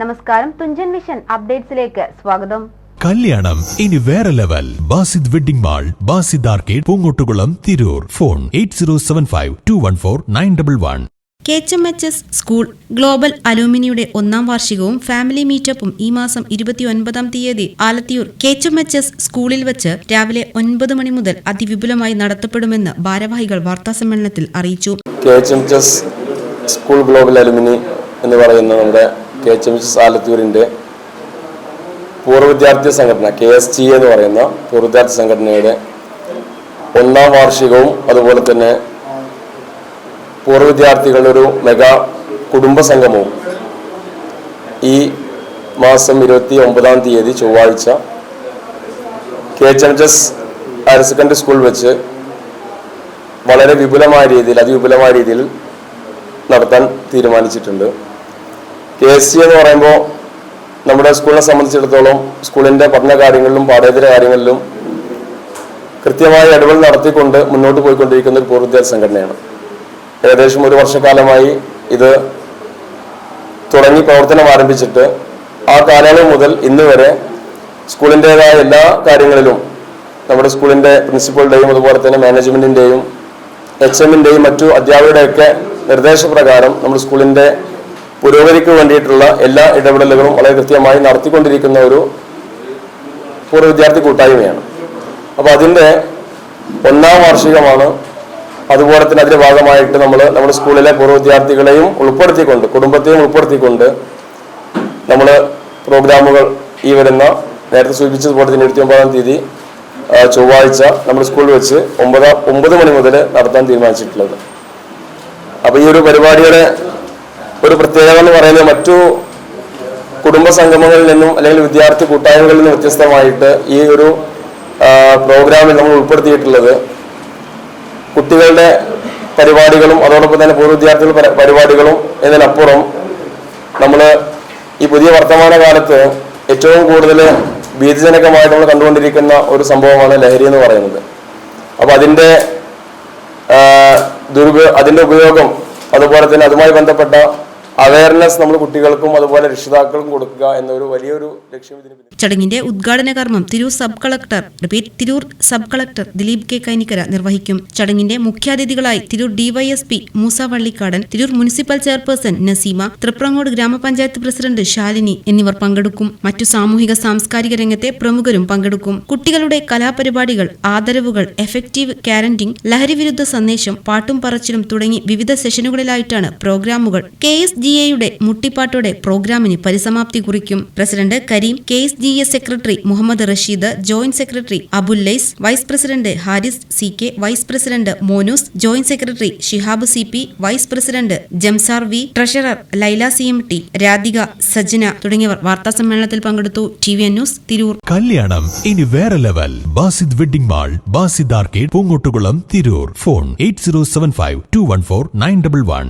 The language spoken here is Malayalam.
നമസ്കാരം തുഞ്ചൻ വിഷൻ അപ്ഡേറ്റ്സിലേക്ക് സ്വാഗതം. കല്യാണം ഇനി വേറെ level. Basid wedding mall Basid arcade Poongottukulam Tirur. Phone eight zero seven five two one four nine double one. K H M H S school global അലൂമിനിയുടെ ഒന്നാം വാർഷികവും ഫാമിലി മീറ്റപ്പും ഈ മാസം ഇരുപത്തിയൊൻപതാം തീയതി Alathiyur K H M H S സ്കൂളിൽ വെച്ച് രാവിലെ ഒൻപത് മണി മുതൽ അതിവിപുലമായി നടത്തപ്പെടുമെന്ന് ഭാരവാഹികൾ വാർത്താസമ്മേളനത്തിൽ അറിയിച്ചു. K H M H S school global alumni എന്ന് പറയുന്ന നമ്മുടെ K H M C S ആലത്തൂരിന്റെ പൂർവ വിദ്യാർത്ഥി സംഘടന കെ എസ് ടി എന്ന് പറയുന്ന പൂർവ വിദ്യാർത്ഥി സംഘടനയുടെ ഒന്നാം വാർഷികവും അതുപോലെ തന്നെ പൂർവ വിദ്യാർത്ഥികളുടെ ഒരു മെഗാ കുടുംബ സംഗമവും ഈ മാസം ഇരുപത്തി ഒമ്പതാം തീയതി ചൊവ്വാഴ്ച K H M S higher secondary school വെച്ച് വളരെ വിപുലമായ രീതിയിൽ അതിവിപുലമായ രീതിയിൽ നടത്താൻ തീരുമാനിച്ചിട്ടുണ്ട്. കെ എസ് സി എന്ന് പറയുമ്പോൾ നമ്മുടെ സ്കൂളിനെ സംബന്ധിച്ചിടത്തോളം സ്കൂളിന്റെ പഠന കാര്യങ്ങളിലും പാഠ്യേതര കാര്യങ്ങളിലും കൃത്യമായ ഇടപെടൽ നടത്തിക്കൊണ്ട് മുന്നോട്ട് പോയിക്കൊണ്ടിരിക്കുന്ന ഒരു പൂർവ വിദ്യാർത്ഥി സംഘടനയാണ്. ഏകദേശം ഒരു വർഷക്കാലമായി ഇത് തുടങ്ങി പ്രവർത്തനം ആരംഭിച്ചിട്ട് ആ കാലയളവ് മുതൽ ഇന്ന് വരെ സ്കൂളിന്റെതായ എല്ലാ കാര്യങ്ങളിലും നമ്മുടെ സ്കൂളിന്റെ പ്രിൻസിപ്പളുടെയും അതുപോലെ തന്നെ മാനേജ്മെന്റിന്റെയും എച്ച് എമ്മിന്റെയും മറ്റു അധ്യാപകരുടെയൊക്കെ നിർദ്ദേശപ്രകാരം നമ്മുടെ സ്കൂളിന്റെ പുരോഗതിക്ക് വേണ്ടിയിട്ടുള്ള എല്ലാ ഇടപെടലുകളും വളരെ കൃത്യമായി നടത്തിക്കൊണ്ടിരിക്കുന്ന ഒരു പൂർവ വിദ്യാർത്ഥി കൂട്ടായ്മയാണ്. അപ്പോൾ അതിന്റെ ഒന്നാം വാർഷികമാണ്. അതുപോലെ തന്നെ അതിന്റെ ഭാഗമായിട്ട് നമ്മൾ നമ്മുടെ സ്കൂളിലെ പൂർവ വിദ്യാർത്ഥികളെയും ഉൾപ്പെടുത്തിക്കൊണ്ട് കുടുംബത്തെയും ഉൾപ്പെടുത്തിക്കൊണ്ട് നമ്മൾ പ്രോഗ്രാമുകൾ ഈ വരുന്ന നേരത്തെ സൂചിപ്പിച്ചതുപോലെ തന്നെ ഇരുപത്തി ഒമ്പതാം തീയതി ചൊവ്വാഴ്ച നമ്മുടെ സ്കൂളിൽ വെച്ച് ഒമ്പതാം ഒമ്പത് മണി മുതൽ നടത്താൻ തീരുമാനിച്ചിട്ടുള്ളത്. അപ്പോൾ ഈ ഒരു പരിപാടിയുടെ ഒരു പ്രത്യേകത എന്ന് പറയുന്നത് മറ്റു കുടുംബ സംഗമങ്ങളിൽ നിന്നും അല്ലെങ്കിൽ വിദ്യാർത്ഥി കൂട്ടായ്മകളിൽ നിന്നും വ്യത്യസ്തമായിട്ട് ഈ ഒരു പ്രോഗ്രാമിൽ നമ്മൾ ഉൾപ്പെടുത്തിയിട്ടുള്ളത് കുട്ടികളുടെ പരിപാടികളും അതോടൊപ്പം തന്നെ പൂർവ വിദ്യാർത്ഥികളുടെ പരി- പരിപാടികളും എന്നതിനപ്പുറം നമ്മൾ ഈ പുതിയ വർത്തമാന കാലത്ത് ഏറ്റവും കൂടുതൽ ഭീതിജനകമായിട്ട് നമ്മൾ കണ്ടുകൊണ്ടിരിക്കുന്ന ഒരു സംഭവമാണ് ലഹരി എന്ന് പറയുന്നത്. അപ്പോൾ അതിന്റെ ദുരുപ അതിന്റെ ഉപയോഗം അതുപോലെ തന്നെ അതുമായി ബന്ധപ്പെട്ട അവയർനെസ് നമ്മൾ കുട്ടികൾക്കും അതുപോലെ രക്ഷിതാക്കൾക്കും കൊടുക്കുക എന്നൊരു വലിയൊരു ലക്ഷ്യം ചടങ്ങിന്റെ ഉദ്ഘാടന കർമ്മം Tirur sub collector repeat Tirur sub collector Dileep K Kainikkara നിർവഹിക്കും. ചടങ്ങിന്റെ മുഖ്യാതിഥികളായി Tirur DYSP Moosa Vallikkadan Tirur municipal chairperson Naseema Triprangode ഗ്രാമപഞ്ചായത്ത് പ്രസിഡന്റ് ശാലിനി എന്നിവർ പങ്കെടുക്കും. മറ്റു സാമൂഹിക സാംസ്കാരിക രംഗത്തെ പ്രമുഖരും പങ്കെടുക്കും. കുട്ടികളുടെ കലാപരിപാടികൾ ആദരവുകൾ എഫക്റ്റീവ് കാരന്റിംഗ് ലഹരിവിരുദ്ധ സന്ദേശം പാട്ടും പറച്ചിലും തുടങ്ങി വിവിധ സെഷനുകളിലായിട്ടാണ് പ്രോഗ്രാമുകൾ. കെ എസ് ജി എയുടെ മുട്ടിപ്പാട്ടോടെ പ്രോഗ്രാമിന് പരിസമാപ്തി കുറിക്കും. President Karim K S G S secretary Muhammad Rasheed joint secretary Abullais vice president Haris C K vice president Monoos joint secretary Shihab C P vice president Jamsar V treasurer Laila C M T Radhika Sajna തുടങ്ങിയവർ വാർത്താ സമ്മേളനത്തിൽ പങ്കെടുത്തു. T V news Tirur. കല്യാണം ഇനി വേറെ level. Basid wedding mall Basid arcade Poongottukulam Tirur. Phone eight zero seven five two one four nine double one.